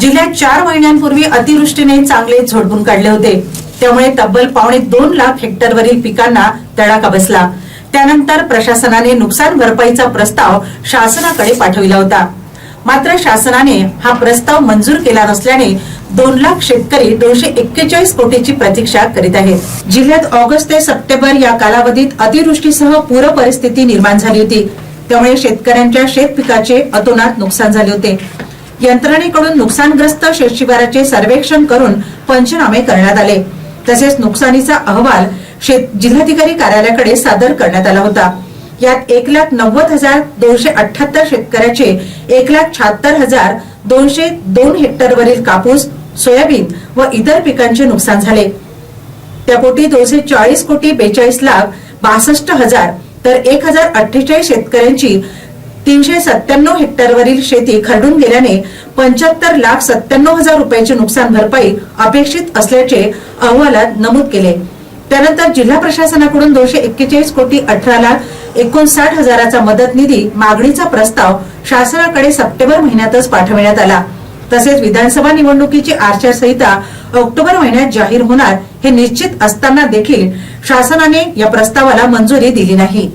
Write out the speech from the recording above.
जिल्ह्यात चार महिन्यांपूर्वी अतिवृष्टीने चांगले झोडपून काढले होते. त्यामुळे तब्बल पावणे दोन लाख हेक्टरवरील पिकांना तडाखा बसला. त्यानंतर प्रशासनाने नुकसान भरपाईचा प्रस्ताव शासनाकडे पाठविला होता. मात्र शासनाने हा प्रस्ताव मंजूर केला नसल्याने दोन लाख शेतकरी दोनशे एक्केचाळीस कोटीची प्रतीक्षा करीत आहेत. जिल्ह्यात ऑगस्ट ते सप्टेंबर या कालावधीत अतिवृष्टीसह पूर परिस्थिती निर्माण झाली होती. त्यामुळे शेतकऱ्यांच्या शेत पिकाचे अतोनात नुकसान झाले होते. यंत्रणेकडून नुकसानग्रस्त शेतशिवाराचे सर्वेक्षण करून पंचनामे करण्यात आले. तसेच नुकसानीचा अहवाल जिल्हाधिकारी कार्यालयाकडे सादर करण्यात आला होता. यात एक लाख नव्वद हजार दोनशे अठ्याहत्तर शेतकऱ्याचे एक लाख शहात्तर हजार दोनशे दोन हेक्टरवरील कापूस सोयाबीन व इतर पिकांचे नुकसान झाले. त्यापोटी दोनशे चाळीस कोटी बेचाळीस लाख बासष्ट हजार तर एक हजार अठ्ठेचाळीस शेतकऱ्यांची तीनशे सत्त्याण्णव हेक्टरवरील शेती खरडून गेल्याने पंच्याहत्तर लाख सत्त्याण्णव हजार रुपयाची नुकसान भरपाई अपेक्षित असल्याचे अहवालात नमूद केले. त्यानंतर जिल्हा प्रशासनाकडून दोनशे एक्केचाळीस कोटी अठरा लाख एकोणसाठ हजाराचा मदत निधी मागणीचा प्रस्ताव शासनाकडे सप्टेंबर महिन्यातच पाठविण्यात आला. तसेच विधानसभा निवडणुकीची आचारसंहिता ऑक्टोबर महिन्यात जाहीर होणार हे निश्चित असताना देखील शासनाने या प्रस्तावाला मंजुरी दिली नाही.